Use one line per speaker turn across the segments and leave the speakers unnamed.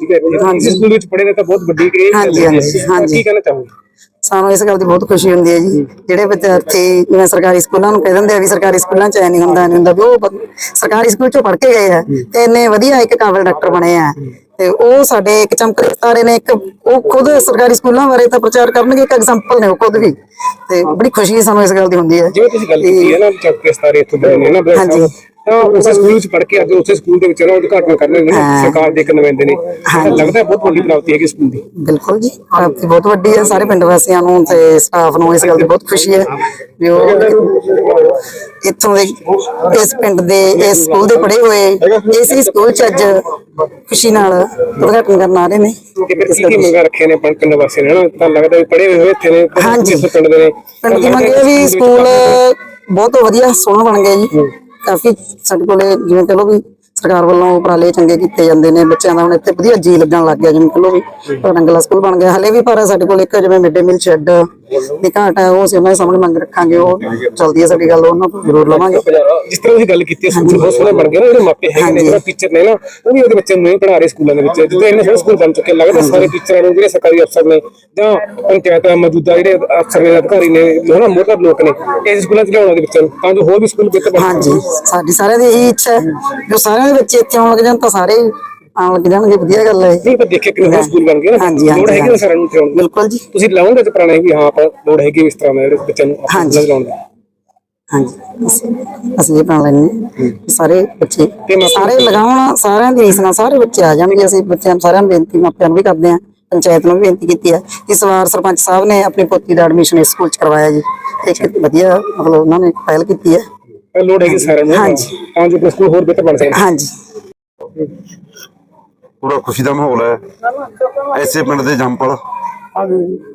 ਠੀਕ ਹੈ ਇੱਥੇ
ਹਾਂਜੀ।
ਇਸ ਸਕੂਲ ਵਿੱਚ ਪੜ੍ਹੇ ਨੇ ਤਾਂ ਬਹੁਤ ਵੱਡੀ ਇਹ
ਹਾਂਜੀ,
ਗੱਲ ਹੈ।
ਹਾਂਜੀ, ਹਾਂਜੀ।
ਕੀ ਕਹਿਣਾ ਚਾਹੋਗੇ
ਸਾਨੂੰ ਇਸ ਗੱਲ ਦੀ ਬਹੁਤ ਖੁਸ਼ੀ ਹੁੰਦੀ ਹੈ ਜੀ ਜਿਹੜੇ ਵਿਦਿਆਰਥੀ ਜਿਵੇਂ ਸਰਕਾਰੀ ਸਕੂਲਾਂ ਨੂੰ ਕਹਿ ਦਿੰਦੇ ਆ ਵੀ ਸਰਕਾਰੀ ਸਕੂਲਾਂ ਚ ਐ ਨਹੀਂ ਹੁੰਦਾ ਨਹੀਂ ਹੁੰਦਾ ਵੀ ਉਹ ਬ- ਸਰਕਾਰੀ ਸਕੂਲ ਚੋਂ ਪੜ੍ਹ ਕੇ ਗਏ ਆ ਤੇ ਇੰਨੇ ਵਧੀਆ ਇੱਕ ਕਾਬਲ ਡਾਕਟਰ ਬਣੇ ਆ ਤੇ ਉਹ ਸਾਡੇ ਇੱਕ ਚਮਕਦੇ ਤਾਰੇ ਨੇ ਇੱਕ ਉਹ ਖੁਦ ਸਰਕਾਰੀ ਸਕੂਲਾਂ ਬਾਰੇ ਤਾਂ ਪ੍ਰਚਾਰ ਕਰਨਗੇ ਇੱਕ ਐਗਜ਼ਾਮਪਲ ਨੇ ਉਹ ਖੁਦ ਵੀ ਤੇ ਬੜੀ ਖੁਸ਼ੀ ਸਾਨੂੰ ਇਸ ਗੱਲ ਦੀ ਹੁੰਦੀ ਹੈ
ਜਿਵੇਂ ਤੁਸੀਂ ਗੱਲ ਕੀਤੀ ਹੈ ਨਾ ਚੌਕੇ ਸਤਾਰੇ ਇੱਥੋਂ ਦੇ ਨੇ ਨਾ
ਹਾਂਜੀ।
ਸਾਹਿਬ, ਤਾਂ ਉਸੇ ਸਕੂਲ ਵਿੱਚ ਪੜ੍ਹ ਕੇ ਅੱਜ ਉਸੇ ਸਕੂਲ ਦੇ ਵਿੱਚ ਨਾ ਉਦਘਾਟਨ ਕਰਨੇ ਨੇ
ਹਾਂ।
ਸਰਕਾਰ ਦੇ ਇੱਕ ਨੁਮਾਇੰਦੇ ਨੇ। ਤਾਂ ਲੱਗਦਾ ਹੈ ਬਹੁਤ ਵੱਡੀ ਪ੍ਰਾਪਤੀ ਹੈਗੀ ਸਕੂਲ ਦੀ।
ਬਿਲਕੁਲ ਜੀ। ਪ੍ਰਾਪਤੀ ਬਹੁਤ ਵੱਡੀ ਹੈ ਸਾਰੇ ਪਿੰਡ ਵਾਸੀਆਂ ਨੂੰ ਤੇ ਸਟਾਫ ਨੂੰ ਇਸ ਗੱਲ ਦੀ ਬਹੁਤ ਖੁਸ਼ੀ ਹੈ ਵੀ ਉਹ ਇੱਥੋਂ ਦੇ ਇਸ ਪਿੰਡ ਦੇ ਇਸ ਸਕੂਲ ਦੇ ਪੜ੍ਹੇ ਹੋਏ ਇਸੇ ਸਕੂਲ ਚ ਅੱਜ ਖੁਸ਼ੀ ਨਾਲ ਉਦਘਾਟਨ ਕਰਨ ਆ ਰਹੇ ਨੇ।
ਤੇ ਫਿਰ ਕੀ ਕੀ ਮੰਗਾਂ ਰੱਖੀਆਂ ਨੇ ਆਪਣੇ ਪਿੰਡ ਵਾਸੀਆਂ ਨੇ? ਨਾ ਤਾਂ ਲੱਗਦਾ ਵੀ ਪੜ੍ਹੇ ਹੋਏ ਇੱਥੇ ਨੇ
ਹਾਂਜੀ।
ਇਸ ਪਿੰਡ ਦੇ ਨੇ।
ਪਿੰਡ ਦੀ ਮੰਗ ਇਹ ਵੀ ਸਕੂਲ ਬਹੁਤ ਵਧੀਆ ਸੋਹਣਾ ਬਣ ਗਿਆ ਜੀ। ਕਾਫੀ ਸਾਡੇ ਕੋਲੇ ਜਿਵੇਂ ਕਹ ਲਓ ਵੀ ਸਰਕਾਰ ਵੱਲੋਂ ਉਪਰਾਲੇ ਚੰਗੇ ਕੀਤੇ ਜਾਂਦੇ ਨੇ ਬੱਚਿਆਂ ਦਾ ਹੁਣ ਇੱਥੇ ਵਧੀਆ ਜੀ ਲੱਗਣ ਲੱਗ ਗਿਆ ਜਿਵੇਂ ਕਹ ਲਓ ਵੀ ਰੰਗਲਾ ਸਕੂਲ ਬਣ ਗਿਆ। ਹਲੇ ਵੀ ਪਰ ਸਾਡੇ ਕੋਲ ਇੱਕ ਜਿਵੇਂ ਮਿਡ ਮੀਲ ਸ਼ੈੱਡ ਦੀ ਘਾਟ ਉਹ ਅਸੀਂ ਉਹਨਾਂ ਦੇ ਸਾਹਮਣੇ ਮੰਗ ਰੱਖਾਂਗੇ ਉਹ ਚਲਦੀ ਹੈ ਸਾਡੀ ਗੱਲ ਉਹਨਾਂ ਤੋਂ ਜ਼ਰੂਰ ਲਵਾਂਗੇ।
ਜਿਸ ਤਰ੍ਹਾਂ ਤੁਸੀਂ ਗੱਲ ਕੀਤੀ ਹੈ ਸਕੂਲ ਬਹੁਤ ਸੋਹਣੇ ਬਣ ਗਏ ਨਾ ਜਿਹੜੇ ਮਾਪੇ ਹੈਗੇ ਨੇ ਜਿਹੜਾ ਟੀਚਰ ਨੇ ਨਾ ਉਹ ਵੀ ਉਹਦੇ ਬੱਚਿਆਂ ਨੂੰ ਨਹੀਂ ਪੜ੍ਹਾ ਰਹੇ ਸਕੂਲਾਂ ਦੇ ਵਿੱਚ। ਜਿੱਥੇ ਇੰਨੇ ਸੋਹਣੇ ਸਕੂਲ ਬਣ ਚੁੱਕੇ ਲੱਗਦਾ ਸਾਰੇ ਟੀਚਰਾਂ ਨੂੰ ਜਿਹੜੇ ਸਰਕਾਰੀ ਅਫਸਰ ਨੇ ਜਾਂ ਪੰਚਾਇਤ ਮੌਜੂਦਾ ਜਿਹੜੇ ਅਫਸਰ ਨੇ ਅਧਿਕਾਰੀ ਨੇ ਹਨਾ ਮੋਟਰ ਲੋਕ ਨੇ ਇਸ ਸਕੂਲਾਂ ਚ ਲਿਆਉਣਾ ਦੇ ਬੱਚਿਆਂ ਨੂੰ ਤਾਂ ਜੋ ਹੋਰ ਵੀ ਸਕੂਲ ਬਿਹਤਰ ਬਣ
ਹਾਂਜੀ। ਸਾਡੀ ਸਾਰਿਆਂ ਦੀ ਇਹੀ ਇੱਛਾ ਹੈ। ਜੋ ਸਾਰਿਆਂ ਦੇ ਬੱਚੇ ਇੱਥੇ ਆਉਣ ਲੱਗ ਜਾਣ ਤਾਂ ਸਾਰੇ ਆਉਣ ਲੱਗ ਜਾਣਗੇ ਵਧੀਆ ਗੱਲ ਹੈ।
ਨਹੀਂ ਪਰ ਦੇਖੇ ਕਿੰਨੇ ਸਕੂਲ ਬਣ ਗਏ ਨਾ।
ਹਾਂਜੀ, ਹਾਂਜੀ,
ਲੋੜ ਹੈਗੀ ਨਾ
ਹਾਂਜੀ।
ਸਾਰਿਆਂ ਨੂੰ ਇੱਥੇ ਆਉਣ ਦੀ।
ਬਿਲਕੁਲ ਜੀ।
ਤੁਸੀਂ ਲਾਉਂਗੇ ਤੇ ਪੁਰਾਣਾ ਵੀ ਹਾਂ ਆਪਾਂ ਲੋੜ ਹੈਗੀ ਇਸ ਤਰ੍ਹਾਂ ਦੇ ਜਿਹੜੇ ਬੱਚਿਆਂ ਨੂੰ ਆਪਣੇ
ਹਾਂਜੀ।
ਸਕੂਲਾਂ ਚ ਲਾਉਣ ਦੀ
ਹਾਂਜੀ। ਅਸੀਂ- ਅਸੀਂ ਇਹ ਬਣਾ ਲੈਣੇ ਸਾਰੇ ਬੱਚੇ
ਤੇ ਮਾਪੇ-
ਸਾਰੇ ਲਗਾਉਣ ਸਾਰਿਆਂ ਦੀ ਰੀਸ ਨਾਲ ਸਾਰੇ ਬੱਚੇ ਆ ਜਾਣਗੇ। ਅਸੀਂ ਬੱਚਿਆਂ ਨੂੰ ਸਾਰਿਆਂ ਨੂੰ ਬੇਨਤੀ ਮਾਪਿਆਂ ਨੂੰ ਵੀ ਕਰਦੇ ਹਾਂ। ਪੰਚਾਇਤ ਨੂੰ ਵੀ ਬੇਨਤੀ ਕੀਤੀ ਹੈ ਇਸ ਵਾਰ ਸਰਪੰਚ ਸਾਹਿਬ ਨੇ ਆਪਣੀ ਪੋਤੀ ਦਾ ਐਡਮਿਸ਼ਨ ਇਸ ਸਕੂਲ ਚ ਕਰਵਾਇਆ ਜੀ। ਇੱਕ ਵਧੀਆ ਮਤਲਬ ਉਹਨਾਂ ਨੇ ਪਹਿਲ ਕੀਤੀ ਹੈ।
ਤਾਂ ਲੋੜ ਹੈਗੀ ਸਾਰਿਆਂ ਨੂੰ।
ਹਾਂਜੀ।
ਤਾਂ ਜੋ ਆਪਣਾ ਸਕੂਲ ਹੋਰ ਬਿਹਤਰ ਬਣ ਸਕੇ
ਹਾਂਜੀ।
ਪੂਰਾ ਖੁਸ਼ੀ ਦਾ ਮਾਹੌਲ ਹੈ। ਐਸੇ ਪਿੰਡ ਦੇ ਜੰਪਲ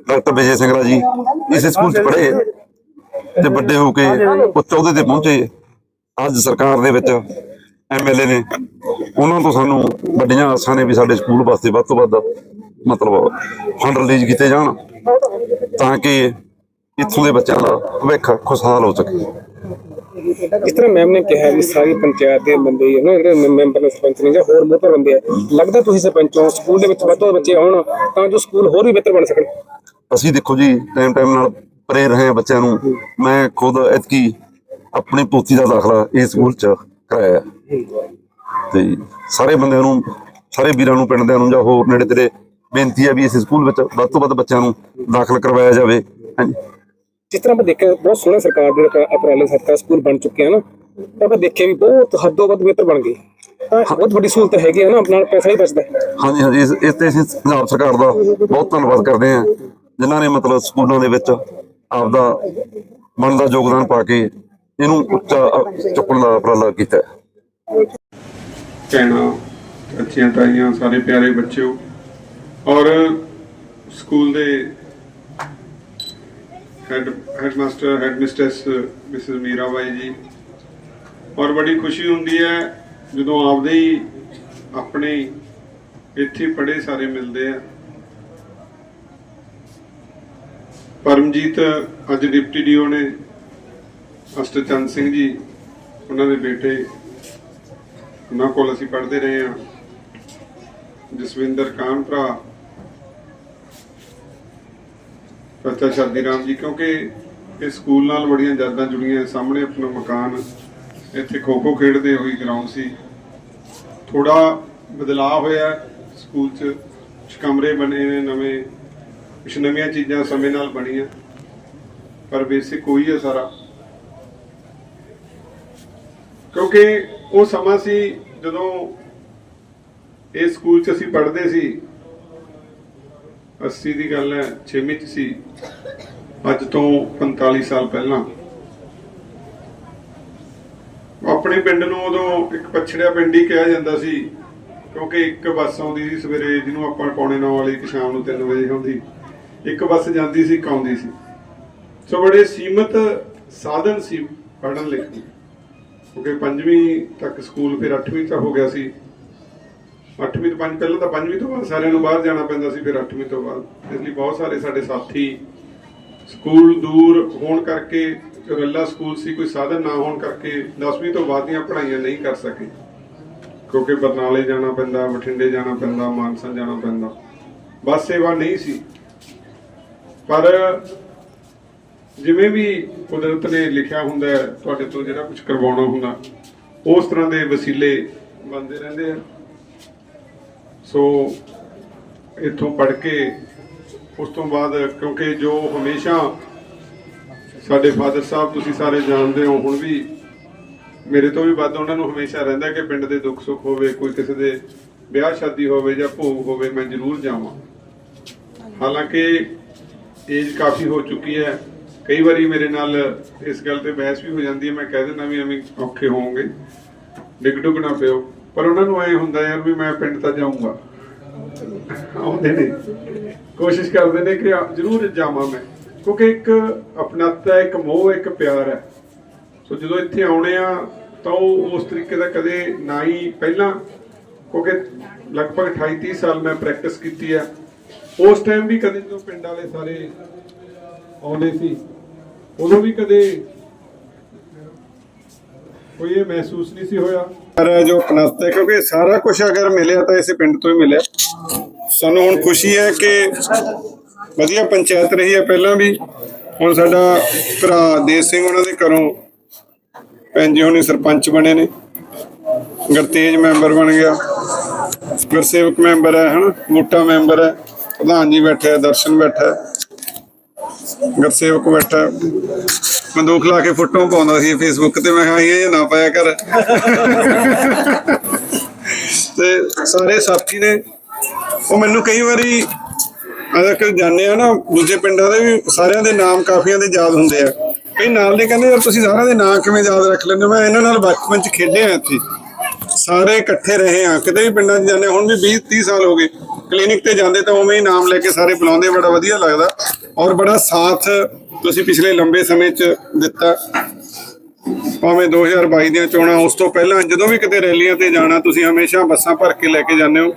ਡਾਕਟਰ ਵਿਜੇ ਸਿੰਘਲਾ ਜੀ, ਇਸੇ ਸਕੂਲ ਚ ਪੜ੍ਹੇ ਤੇ ਵੱਡੇ ਹੋ ਕੇ ਉੱਚ ਅਹੁਦੇ ਤੇ ਪਹੁੰਚੇ ਅੱਜ ਸਰਕਾਰ ਦੇ ਵਿੱਚ ਐਮਐਲਏ ਨੇ, ਉਹਨਾਂ ਤੋਂ ਸਾਨੂੰ ਵੱਡੀਆਂ ਆਸਾਂ ਨੇ ਵੀ ਸਾਡੇ ਸਕੂਲ ਵਾਸਤੇ ਵੱਧ ਤੋਂ ਵੱਧ ਮਤਲਬ ਫੰਡ ਰਿਲੀਜ਼ ਕੀਤੇ ਜਾਣ ਤਾਂ ਕਿ ਇੱਥੋਂ ਦੇ ਬੱਚਿਆਂ ਦਾ ਭਵਿੱਖ ਖੁਸ਼ਹਾਲ ਹੋ ਸਕੇ।
ਜਿਸ ਤਰ੍ਹਾਂ ਮੈਮ ਨੇ ਕਿਹਾ ਵੀ ਸਾਰੀ ਪੰਚਾਇਤ ਦੇ ਬੰਦੇ ਹੀ ਨਾ, ਜਿਹੜੇ ਮੈਂਬਰ ਨੇ ਸਰਪੰਚ ਨੇ ਜਾਂ ਹੋਰ ਮੋਟਰ ਬੰਦੇ ਆ, ਲੱਗਦਾ ਤੁਸੀਂ ਸਰਪੰਚੋਂ ਸਕੂਲ ਦੇ ਵਿੱਚ ਵੱਧ ਤੋਂ ਵੱਧ ਬੱਚੇ ਆਉਣ, ਤਾਂ ਜੋ ਸਕੂਲ ਹੋਰ ਵੀ ਬਿਹਤਰ ਬਣ ਸਕਣ।
ਅਸੀਂ ਦੇਖੋ ਜੀ ਟਾਈਮ ਟਾਈਮ ਨਾਲ ਪਰੇ ਰਹੇ ਹਾਂ ਬੱਚਿਆਂ ਨੂੰ। ਮੈਂ ਖੁਦ ਐਤਕੀ ਆਪਣੀ ਪੋਤੀ ਦਾ ਦਾਖਲਾ ਇਸ ਸਕੂਲ ਚ ਕਰਾਇਆ। ਤੇ ਸਾਰੇ ਬੰਦਿਆਂ ਨੂੰ, ਸਾਰੇ ਵੀਰਾਂ ਨੂੰ, ਪਿੰਡ ਦਿਆਂ ਨੂੰ ਜਾਂ ਹੋਰ ਨੇੜੇ ਤੇਰੇ ਬੇਨਤੀ ਹੈ ਵੀ ਇਸ ਸਕੂਲ ਵਿੱਚ ਵੱਧ ਤੋਂ ਵੱਧ ਬੱਚਿਆਂ ਨੂੰ ਦਾਖਲ ਕਰਵਾਇਆ ਜਾਵੇ। ਹਾਂਜੀ।
ਜਿਸ ਤਰ੍ਹਾਂ ਆਪਾਂ ਦੇਖਿਆ ਬਹੁਤ ਸੋਹਣਾ ਸਰਕਾਰ ਦੇ ਉਪਰਾਲੇ ਸਦਕਾ ਸਕੂਲ ਬਣ ਚੁੱਕੇ ਹਨ ਤਾਂ ਆਪਾਂ ਦੇਖਿਆ ਵੀ ਬਹੁਤ ਹੱਦੋਂ ਵੱਧ ਬਿਹਤਰ ਬਣ ਗਏ। ਤਾਂ ਬਹੁਤ ਵੱਡੀ ਸਹੂਲਤ ਹੈਗੀ ਹੈ ਨਾ ਨਾਲ ਪੈਸਾ ਹੀ ਬਚਦਾ
ਹਾਂਜੀ ਹਾਂਜੀ ਇਸ ਇਸ ਤੇ ਅਸੀਂ ਪੰਜਾਬ ਸਰਕਾਰ ਦਾ ਬਹੁਤ ਧੰਨਵਾਦ ਕਰਦੇ ਹਾਂ ਜਿਨ੍ਹਾਂ ਨੇ ਮਤਲਬ ਸਕੂਲਾਂ ਦੇ ਵਿੱਚ ਆਪਦਾ ਬਣਦਾ ਯੋਗਦਾਨ ਪਾ ਕੇ ਇਹਨੂੰ ਉੱਚਾ ਚੁੱਕਣ ਦਾ ਉਪਰਾਲਾ ਕੀਤਾ ਹੈ।
ਭੈਣਾਂ ਅੱਛੀਆਂ ਤਾਈਆਂ ਸਾਰੇ ਪਿਆਰੇ ਬੱਚਿਓ ਔਰ ਸਕੂਲ ਦੇ head headmaster headmistress Mrs Meera Bai ji. ਔਰ ਬੜੀ ਖੁਸ਼ੀ ਹੁੰਦੀ ਹੈ, ਜਦੋਂ ਆਪਦੇ ਹੀ ਆਪਣੇ ਇੱਥੇ ਪੜ੍ਹੇ ਸਾਰੇ ਮਿਲਦੇ ਆ। ਪਰਮਜੀਤ, ਅੱਜ ਡਿਪਟੀ ਡੀਓ ਨੇ, ਮਾਸਟਰ ਚੰਦ ਸਿੰਘ ਜੀ, ਉਹਨਾਂ ਦੇ ਬੇਟੇ, ਉਹਨਾਂ ਕੋਲ ਅਸੀਂ ਪੜ੍ਹਦੇ ਰਹੇ ਹਾਂ। ਜਸਵਿੰਦਰ ਕਾਨ ਭਰਾ ਚਾਚਾ ਸ਼ਾਦੀ ਰਾਮ ਜੀ, ਕਿਉਂਕਿ ਇਹ ਸਕੂਲ ਨਾਲ ਬੜੀਆਂ ਯਾਦਾਂ ਜੁੜੀਆਂ ਸਾਹਮਣੇ ਆਪਣਾ ਮਕਾਨ, ਇੱਥੇ ਖੋ ਖੋ ਖੇਡਦੇ ਹੋਈ ਗਰਾਊਂਡ ਸੀ। ਥੋੜਾ ਬਦਲਾਅ ਹੋਇਆ ਸਕੂਲ 'ਚ, ਕੁਛ ਕਮਰੇ ਬਣੇ ਨੇ ਨਵੇਂ, ਕੁਛ ਨਵੀਆਂ ਚੀਜ਼ਾਂ ਸਮੇਂ ਨਾਲ ਬਣੀਆਂ। ਪਰ ਬੇਸਿਕ ਕੋਈ ਹੈ ਸਾਰਾ। ਕਿਉਂਕਿ ਉਹ ਸਮਾਂ ਸੀ ਜਦੋਂ ਇਹ ਸਕੂਲ 'ਚ ਅਸੀਂ ਪੜ੍ਹਦੇ ਸੀ। 80 ਦੀ ਗੱਲ ਹੈ 6ਵੀਂ 'ਚ ਸੀ। ਅੱਜ ਤੋਂ 45 ਸਾਲ ਪਹਿਲਾਂ। ਆਪਣੇ ਪਿੰਡ ਨੂੰ ਉਦੋਂ ਇੱਕ ਪਛੜਿਆ ਪਿੰਡ ਹੀ ਕਿਹਾ ਜਾਂਦਾ ਸੀ, ਕਿਉਂਕਿ ਇੱਕ ਬੱਸ ਆਉਂਦੀ ਸੀ ਸਵੇਰੇ, ਜਿਹਨੂੰ ਆਪਾਂ ਪੌਣੇ 9 ਵਾਲੀ ਇੱਕ ਸ਼ਾਮ ਨੂੰ 3 ਵਜੇ ਆਉਂਦੀ। ਇੱਕ ਬੱਸ ਜਾਂਦੀ ਸੀ, ਇੱਕ ਆਉਂਦੀ ਸੀ। ਸੋ ਬੜੇ ਸੀਮਤ ਸਾਧਨ ਸੀ ਪੜ੍ਹਨ ਲਿਖਣ ਦੇ। ਕਿਉਂਕਿ ਪੰਜਵੀਂ ਤੱਕ ਸਕੂਲ ਫਿਰ 8ਵੀਂ ਤੱਕ ਹੋ ਗਿਆ ਸੀ। 8ਵੀਂ ਤੋਂ ਪੰਜ, ਪਹਿਲਾਂ ਤਾਂ ਪੰਜਵੀਂ ਤੋਂ ਬਾਅਦ ਸਾਰਿਆਂ ਨੂੰ ਬਾਹਰ ਜਾਣਾ ਪੈਂਦਾ ਸੀ, ਫਿਰ 8ਵੀਂ ਤੋਂ ਬਾਅਦ। ਇਸ ਲਈ ਬਹੁਤ ਸਾਰੇ ਸਾਡੇ ਸਾਥੀ ਸਕੂਲ ਦੂਰ ਹੋਣ ਕਰਕੇ ਰੱਲਾ ਸਕੂਲ ਸੀ, ਕੋਈ ਸਾਧਨ ਨਾ ਹੋਣ ਕਰਕੇ 10ਵੀਂ ਤੋਂ ਬਾਅਦ ਦੀਆਂ ਪੜ੍ਹਾਈਆਂ ਨਹੀਂ ਕਰ ਸਕੇ। ਕਿਉਂਕਿ ਬਰਨਾਲੇ ਜਾਣਾ ਪੈਂਦਾ, ਬਠਿੰਡੇ ਜਾਣਾ ਪੈਂਦਾ, ਮਾਨਸਾ ਜਾਣਾ ਪੈਂਦਾ। ਬੱਸ ਸੇਵਾ ਨਹੀਂ ਸੀ। ਪਰ ਜਿਵੇਂ ਵੀ ਕੁਦਰਤ ਨੇ ਲਿਖਿਆ ਹੁੰਦਾ ਤੁਹਾਡੇ ਤੋਂ ਜਿਹੜਾ ਕੁਝ ਕਰਵਾਉਣਾ ਹੁੰਦਾ, ਉਸ ਤਰ੍ਹਾਂ ਦੇ ਵਸੀਲੇ ਬਣਦੇ ਰਹਿੰਦੇ ਆ। ਸੋ ਇੱਥੋਂ ਪੜ੍ਹ ਕੇ ਉਸ ਤੋਂ ਬਾਅਦ ਕਿਉਂਕਿ ਜੋ ਹਮੇਸ਼ਾ ਸਾਡੇ ਫਾਦਰ ਸਾਹਿਬ ਤੁਸੀਂ ਸਾਰੇ ਜਾਣਦੇ ਹੋ, ਹੁਣ ਵੀ ਮੇਰੇ ਤੋਂ ਵੀ ਵੱਧ ਉਹਨਾਂ ਨੂੰ ਹਮੇਸ਼ਾ ਰਹਿੰਦਾ ਕਿ ਪਿੰਡ ਦੇ ਦੁੱਖ ਸੁੱਖ ਹੋਵੇ, ਕੋਈ ਕਿਸੇ ਦੇ ਵਿਆਹ ਸ਼ਾਦੀ ਹੋਵੇ ਜਾਂ ਭੋਗ ਹੋਵੇ, ਮੈਂ ਜ਼ਰੂਰ ਜਾਵਾਂ। ਹਾਲਾਂਕਿ ਏਜ ਕਾਫੀ ਹੋ ਚੁੱਕੀ ਹੈ। ਕਈ ਵਾਰੀ ਮੇਰੇ ਨਾਲ ਇਸ ਗੱਲ ਤੇ ਬਹਿਸ ਵੀ ਹੋ ਜਾਂਦੀ ਹੈ। ਮੈਂ ਕਹਿ ਦਿੰਦਾ ਵੀ ਐਵੇਂ ਔਖੇ ਹੋਵੋਗੇ। ਡਿੱਗ ਡੁੱਗ ਨਾ ਪਿਓ। ਪਰ ਉਹਨਾਂ ਨੂੰ ਐ ਹੁੰਦਾ ਯਾਰ ਵੀ ਮੈਂ ਪਿੰਡ ਤਾਂ ਜਾਊਂਗਾ। ਆਉਂਦੇ ਨੇ। ਕੋਸ਼ਿਸ਼ ਕਰਦੇ ਨੇ ਕਿ ਜ਼ਰੂਰ ਜਾਵਾਂ ਮੈਂ। ਕਿਉਂਕਿ ਇੱਕ ਆਪਣਾਤਾ ਇੱਕ ਮੋਹ, ਇੱਕ ਪਿਆਰ ਹੈ। ਸੋ ਜਦੋਂ ਇੱਥੇ ਆਉਣੇ ਆ, ਤਾਂ ਉਹ ਉਸ ਤਰੀਕੇ ਦਾ ਕਦੇ ਨਾ ਹੀ ਪਹਿਲਾਂ, ਕਿਉਂਕਿ ਲਗਭਗ 28 30 ਸਾਲ ਮੈਂ ਪ੍ਰੈਕਟਿਸ ਕੀਤੀ ਹੈ। ਉਸ ਟਾਈਮ ਵੀ ਕਦੇ ਜਦੋਂ ਪਿੰਡ ਵਾਲੇ ਸਾਰੇ ਆਉਂਦੇ ਸੀ, ਉਦੋਂ ਵੀ ਕਦੇ ਕੋਈ ਇਹ ਮਹਿਸੂਸ ਨਹੀਂ ਸੀ ਹੋਇਆ। ਪਰ ਜੋ ਅਪਣਾਤਾ ਹੈ, ਕਿਉਂਕਿ ਸਾਰਾ ਕੁਝ ਅਗਰ ਮਿਲਿਆ ਤਾਂ ਇਸੇ ਪਿੰਡ ਤੋਂ ਹੀ ਮਿਲਿਆ। ਸਾਨੂੰ ਹੁਣ ਖੁਸ਼ੀ ਹੈ ਕਿ ਵਧੀਆ ਪੰਚਾਇਤ ਰਹੀ ਹੈ ਪਹਿਲਾਂ ਵੀ। ਹੁਣ ਸਾਡਾ ਭਰਾ ਦੇਸ ਸਿੰਘ ਉਹਨਾਂ ਦੇ ਘਰੋਂ ਭੈਣ ਜੀ ਹੁਣੀ ਸਰਪੰਚ ਬਣੇ ਨੇ। ਗਰਤੇਜ ਮੈਂਬਰ ਬਣ ਗਿਆ। ਗੁਰਸੇਵਕ ਮੈਂਬਰ ਹੈ, ਹਨਾ? ਮੋਟਾ ਮੈਂਬਰ ਹੈ। ਪ੍ਰਧਾਨ ਜੀ ਬੈਠੇ ਦਰਸ਼ਨ ਬੈਠਾ ਗੁਰਸੇਵਕ ਬੈਠਾ ਬੰਦੂਕ ਲਾ ਕੇ ਫੋਟੋ ਪਾਉਂਦਾ ਸੀ ਫੇਸਬੁੱਕ ਤੇ, ਮੈਂ ਕਿਹਾ ਇਹ ਨਾ ਪਾਇਆ ਕਰ। ਤੇ ਸਾਰੇ ਸਾਥੀ ਨੇ, ਉਹ ਮੈਨੂੰ ਕਈ ਵਾਰੀ ਅਗਰ ਕਿ ਜਾਂਦੇ ਆ ਨਾ, ਦੂਜੇ ਪਿੰਡਾਂ ਦੇ ਵੀ ਸਾਰਿਆਂ ਦੇ ਨਾਮ ਕਾਫੀਆਂ ਦੇ ਯਾਦ ਹੁੰਦੇ ਆ। ਕਈ ਨਾਲ ਦੇ ਕਹਿੰਦੇ, ਯਾਰ ਤੁਸੀਂ ਸਾਰਿਆਂ ਦੇ ਨਾਮ ਕਿਵੇਂ ਯਾਦ ਰੱਖ ਲੈਂਦੇ ਹੋ? ਮੈਂ ਇਹਨਾਂ ਨਾਲ ਬਚਪਨ ਚ ਖੇਡਿਆ ਇੱਥੇ। ਸਾਰੇ ਇਕੱਠੇ ਰਹੇ ਆ। ਕਿਤੇ ਵੀ ਪਿੰਡਾਂ 'ਚ ਜਾਂਦੇ ਹੁਣ ਵੀ 20 30 ਸਾਲ ਹੋ ਗਏ। ਕਲੀਨਿਕ ਤੇ ਜਾਂਦੇ ਤਾਂ ਉਵੇਂ ਹੀ ਨਾਮ ਲੈ ਕੇ ਸਾਰੇ ਬੁਲਾਉਂਦੇ ਬੜਾ ਵਧੀਆ ਲੱਗਦਾ। ਔਰ ਬੜਾ ਸਾਥ ਤੁਸੀਂ ਪਿਛਲੇ ਲੰਬੇ ਸਮੇਂ 'ਚ ਦਿੱਤਾ। ਭਾਵੇਂ 2022 ਦੀਆਂ ਚੋਣਾਂ, ਉਸ ਤੋਂ ਪਹਿਲਾਂ ਜਦੋਂ ਵੀ ਕਿਤੇ ਰੈਲੀਆਂ ਤੇ ਜਾਣਾ, ਤੁਸੀਂ ਹਮੇਸ਼ਾ ਬੱਸਾਂ ਭਰ ਕੇ ਲੈ ਕੇ ਜਾਂਦੇ ਹੋ।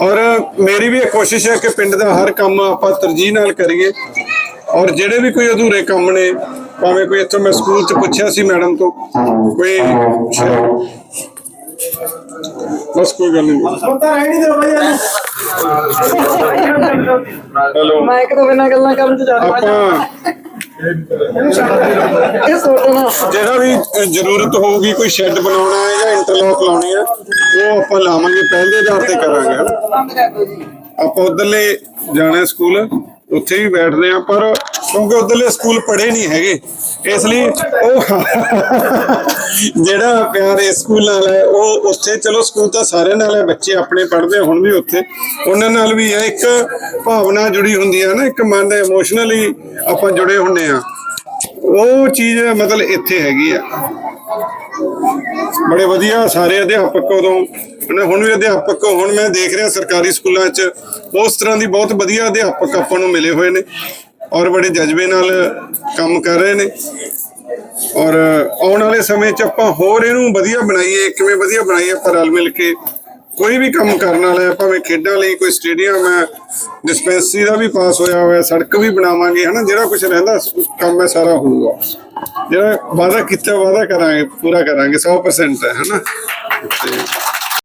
ਔਰ ਮੇਰੀ ਵੀ ਇਹ ਕੋਸ਼ਿਸ਼ ਹੈ ਕਿ ਪਿੰਡ ਦਾ ਹਰ ਕੰਮ ਆਪਾਂ ਤਰਜੀਹ ਨਾਲ ਕਰੀਏ। ਔਰ ਜਿਹੜੇ ਵੀ ਕੋਈ ਅਧੂਰੇ ਕੰਮ ਨੇ, ਭਾਵੇਂ ਕੋਈ ਇੱਥੋਂ ਮੈਂ ਸਕੂਲ 'ਚ ਪੁੱਛਿਆ ਸੀ ਮੈਡਮ ਤੋਂ, ਕੋਈ ਬਸ ਕੋਈ ਗੱਲ ਨਹੀਂ ਹੈਲੋ।
ਮੈਂ ਇੱਕ ਤੋਂ ਬਿਨਾਂ ਗੱਲਾਂ ਕਰਨ ਚ ਜਾ
ਆਪਾਂ
ਇਹ ਸੋਚਣਾ
ਜਿਹੜਾ ਵੀ ਜ਼ਰੂਰਤ ਹੋਊਗੀ ਕੋਈ ਸ਼ੈੱਡ ਬਣਾਉਣਾ ਹੈ ਜਾਂ ਇੰਟਰਲੌਕ ਲਾਉਣੀ ਹੈ ਉਹ ਆਪਾਂ ਲਾਵਾਂਗੇ ਪਹਿਲੇ ਆਧਾਰ ਤੇ ਕਰਾਂਗੇ। ਆਪਾਂ ਉਧਰਲੇ ਜਾਣਾ ਸਕੂਲ ਉੱਥੇ ਵੀ ਬੈਠਦੇ ਆ ਪਰ ਕਿਉਂਕਿ ਉਧਰਲੇ ਸਕੂਲ ਪੜੇ ਨਹੀਂ ਹੈਗੇ ਇਸ ਲਈ ਉਹ ਜਿਹੜਾ ਪਿਆਰ ਇਸ ਸਕੂਲ ਨਾਲ ਹੈ, ਉਹ ਉੱਥੇ, ਚਲੋ ਸਕੂਲ ਤਾਂ ਸਾਰਿਆਂ ਨਾਲ ਹੈ, ਬੱਚੇ ਆਪਣੇ ਪੜ੍ਹਦੇ ਹੁਣ ਵੀ ਉੱਥੇ। ਉਹਨਾਂ ਨਾਲ ਵੀ ਹੈ, ਇੱਕ ਭਾਵਨਾ ਜੁੜੀ ਹੁੰਦੀ ਹੈ ਨਾ, ਇੱਕ ਮਨ ਇਮੋਸ਼ਨਲੀ ਆਪਾਂ ਜੁੜੇ ਹੁੰਨੇ ਆ ਉਹ ਚੀਜ਼ ਮਤਲਬ ਇੱਥੇ ਹੈਗੀ ਆ। ਬੜੇ ਵਧੀਆ ਸਾਰੇ ਅਧਿਆਪਕ ਉਦੋਂ ਉਹਨੇ ਹੁਣ ਵੀ ਅਧਿਆਪਕ, ਹੁਣ ਮੈਂ ਦੇਖ ਰਿਹਾ ਸਰਕਾਰੀ ਸਕੂਲਾਂ 'ਚ, ਉਸ ਤਰ੍ਹਾਂ ਦੀ ਬਹੁਤ ਵਧੀਆ ਅਧਿਆਪਕ ਆਪਾਂ ਨੂੰ ਮਿਲੇ ਹੋਏ ਨੇ ਔਰ ਬੜੇ ਜਜ਼ਬੇ ਨਾਲ ਕੰਮ ਕਰ ਰਹੇ ਨੇ। ਔਰ ਆਉਣ ਵਾਲੇ ਸਮੇਂ 'ਚ ਆਪਾਂ ਹੋਰ ਇਹਨੂੰ ਵਧੀਆ ਬਣਾਈਏ, ਕਿਵੇਂ ਵਧੀਆ ਬਣਾਈਏ ਆਪਾਂ ਰਲ ਮਿਲ ਕੇ। ਕੋਈ ਵੀ ਕੰਮ ਕਰਨ ਵਾਲਾ ਹੈ, ਭਾਵੇਂ ਖੇਡਾਂ ਲਈ ਕੋਈ ਸਟੇਡੀਅਮ ਹੈ, ਡਿਸਪੈਂਸਰੀ ਦਾ ਵੀ ਪਾਸ ਹੋਇਆ ਹੋਇਆ, ਸੜਕ ਵੀ ਬਣਾਵਾਂਗੇ, ਹਨਾ, ਜਿਹੜਾ ਕੁਝ ਰਹਿੰਦਾ, ਕੰਮ ਹੈ, ਸਾਰਾ ਹੋਊਗਾ। ਜਿਹੜਾ ਵਾਅਦਾ ਕੀਤਾ, ਵਾਅਦਾ ਕਰਾਂਗੇ, ਪੂਰਾ ਕਰਾਂਗੇ 100% ਹੈ, ਹਨਾ। ਤੇ